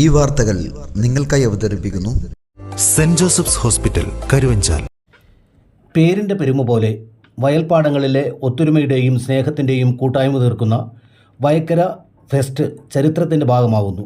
ഈ വാർത്തകൾ നിങ്ങൾക്കായി അവതരിപ്പിക്കുന്നു. Saint Joseph's hospital Karuvanchal. പേരിന്റെ പെരുമ പോലെ വയൽപ്പാടങ്ങളിലെ ഒത്തൊരുമയുടെയും സ്നേഹത്തിന്റെയും കൂട്ടായ്മ തീർക്കുന്ന വയക്കര ഫെസ്റ്റ് ചരിത്രത്തിന്റെ ഭാഗമാകുന്നു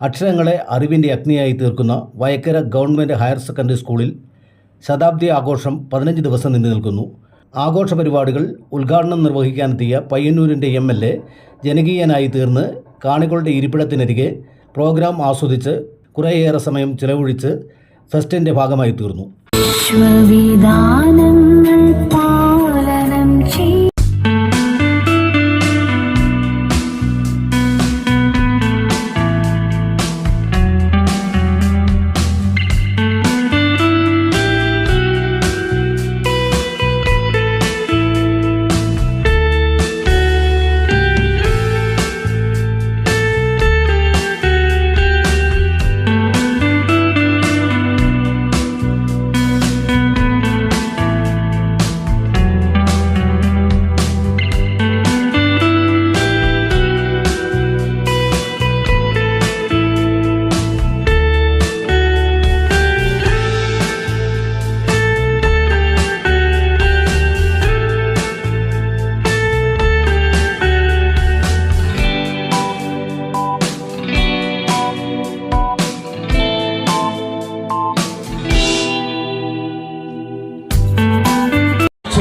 അക്ഷരങ്ങളെ അറിവിന്റെ അഗ്നിയായി തീർക്കുന്ന വയക്കര ഗവൺമെന്റ് ഹയർ സെക്കൻഡറി സ്കൂളിൽ ശതാബ്ദി ആഘോഷം പതിനഞ്ച് ദിവസം നീണ്ടു നിൽക്കുന്നു. ആഘോഷ പരിപാടികൾ ഉദ്ഘാടനം നിർവഹിക്കാനെത്തിയ പയ്യന്നൂരിന്റെ എം എൽ എ ജനകീയനായി തീർന്ന് കാണികളുടെ ഇരിപ്പിടത്തിനരികെ പ്രോഗ്രാം ആസ്വദിച്ച് കുറേയേറെ സമയം ചിലവഴിച്ച് ഫെസ്റ്റിന്റെ ഭാഗമായി തീർന്നു വിശ്വവിധാനങ്ങൾ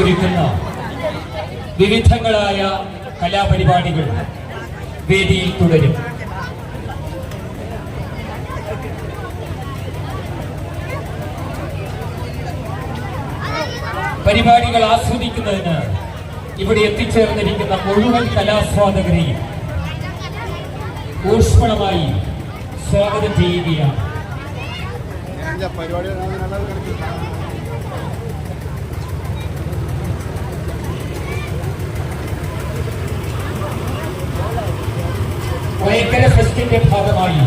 ചൊരിക്കുന്ന വിവിധങ്ങളായ കലാപരിപാടികൾ വേദിയിൽ തുടരും. പരിപാടികൾ ആസ്വദിക്കുന്നതിന് ഇവിടെ എത്തിച്ചേർന്നിരിക്കുന്ന മുഴുവൻ കലാസ്വാദകരെയും ഊഷ്മളമായി സ്വാഗതം ചെയ്യുകയാണ്. വയക്കര ഫെസ്റ്റിന്റെ ഭാഗമായി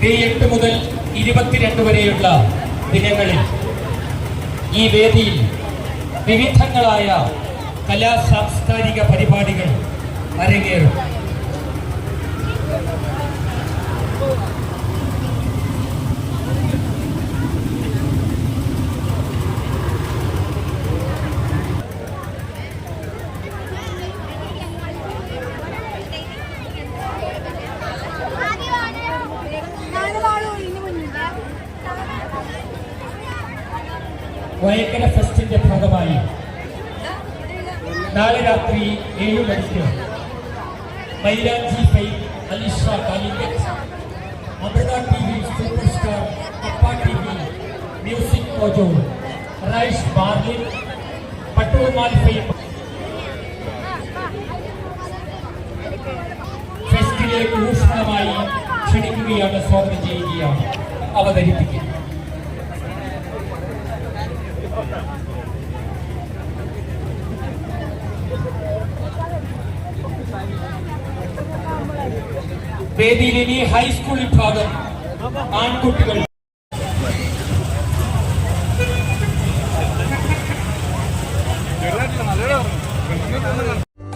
മെയ് എട്ട് മുതൽ ഇരുപത്തിരണ്ട് വരെയുള്ള ദിനങ്ങളിൽ ഈ വേദിയിൽ വിവിധങ്ങളായ കലാ സാംസ്കാരിക പരിപാടികൾ അരങ്ങേറും. വയക്കര ഫെസ്റ്റിന്റെ ഭാഗമായി. നാളെ രാത്രി ഏഴ് മണിക്ക് മൈലാഞ്ചി പൈ Alisha Calicut. Amrita T V super star അപ്പ T V music mojo rice ബാർലിൻ പട്ടൂർമാൽ ഫൈ ഫെസ്റ്റിലേക്ക് ഊഷ്മളമായി ക്ഷണിക്കുകയാണ് സ്വാഗതം ചെയ്യുകയാണ്. അവതരിപ്പിക്കുന്നത് വേദിയിൽ ഇനി ഹൈസ്കൂൾ വിഭാഗം ആൺകുട്ടികൾ.